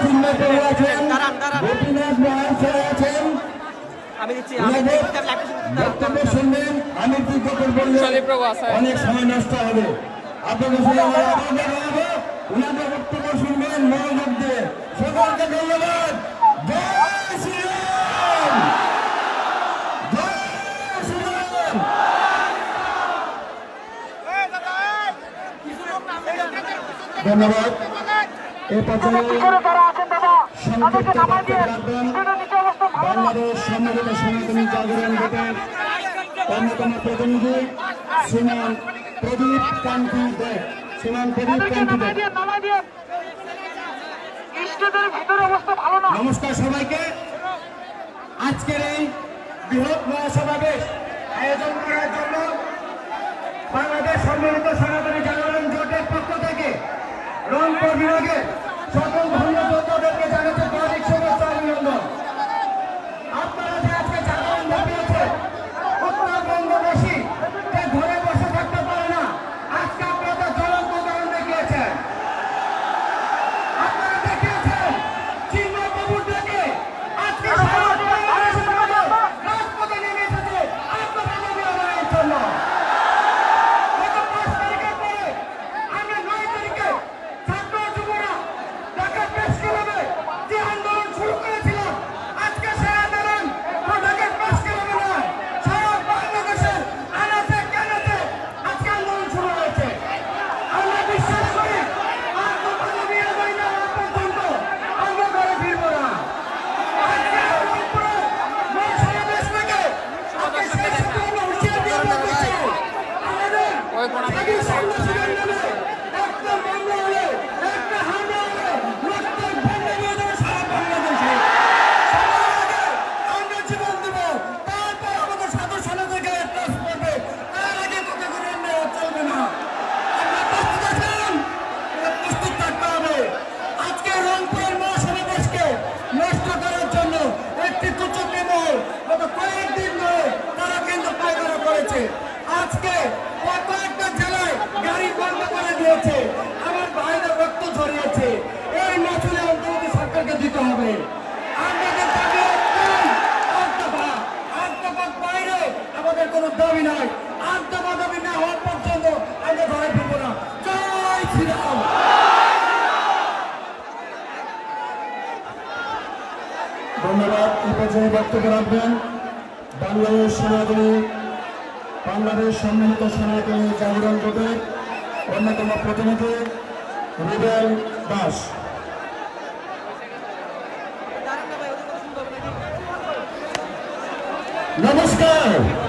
চিহ্ন পেয়ে আছেন গোপীনাথ আছেন বক্তব্য শুনবেন আমি অনেক সময় নষ্ট হবে। আপনাদের সঙ্গে আমরা আবার দেখা হবে। ওনাদের বক্তব্য শুনবেন মনোযোগ দিয়ে। সকলকে ধন্যবাদ। জয় শ্রীরাম জয় শ্রীরাম ধন্যবাদ। সম্মিলিত সনাতনী জাগরণ জোটের অন্যতম প্রতিনিধি শ্রীমান প্রদীপ কান্তি দেব শ্রীমান প্রদীপ কান্তি দেব স্টেজের ভিতরে অবস্থা ভালো না। নমস্কার সবাইকে। আজকের এই বৃহৎ মহাসমাবেশ আয়োজন করার জন্য বাংলাদেশ সম্মিলিত সনাতনী জাগরণ জোটের পক্ষ থেকে রংপুর বিভাগের করেছে। আজকে কয়েকটা জেলায় গাড়ি বন্ধ করে দিয়েছে। আমার ভাইদের রক্ত ঝরিয়েছে। এই মাসুলে অন্তর্বর্তী সরকারকে দিতে হবে। বাইরে ধন্যবাদ এই বক্তব্য রাখবেন। বাংলাদেশ সনাতনী বাংলাদেশ সম্মিলিত সেনাবাহিনী জাগরণ জোটের অন্যতম প্রতিনিধি রুবেল দাস। নমস্কার।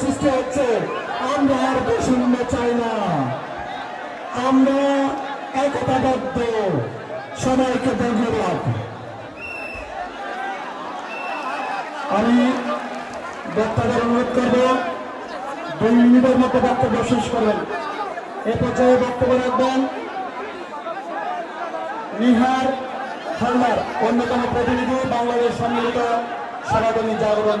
সৃষ্টি হচ্ছে, আমরা আর বৈষম্য চাই না। আমরা একতাবদ্ধ। সবাইকে ধন্যবাদ। আমি বক্তাদের অনুরোধ করব, দুই মিনিটের মধ্যে বক্তব্য শেষ করেন। এ পর্যায়ে বক্তব্য রাখবেন নিহার হালদার, অন্যতম প্রতিনিধি বাংলাদেশ সম্মিলিত সনাতনী জাগরণ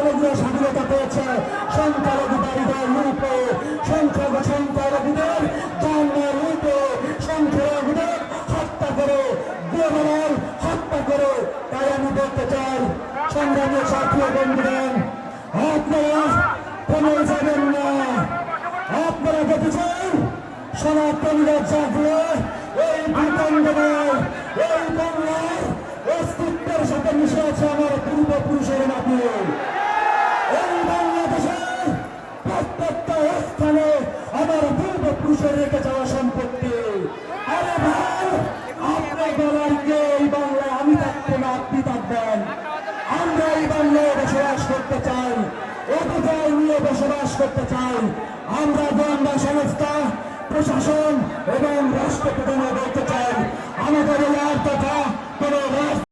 সংখ্যালঘু স্বাধীনতা পেয়েছে সংখ্যালঘু বাড়িদের রূপে সংখ্যালঘু সংখ্যালঘুদের জন্মের রূপে সংখ্যালঘুদের হত্যা করে দেওয়াল হত্যা করে। তাই আমি বলতে চাই, সংগ্রামী সাথী বন্ধুগণ, আপনারা কমে যাবেন না। আপনারা দেখেছেন সনাতনীরা জাগলে রেখে যাওয়া সম্পত্তি। আরে ভাই আপনি বলার কে এই বাংলায় আমি থাকব না, আপনি থাকবেন। আমরা এই বাংলায় বসবাস করতে চাই অধিকার নিয়ে বসবাস করতে চাই। আমরা গোয়েন্দা সংস্থা, প্রশাসন এবং রাষ্ট্রপ্রধানে বলতে চাই, আমাদের কোন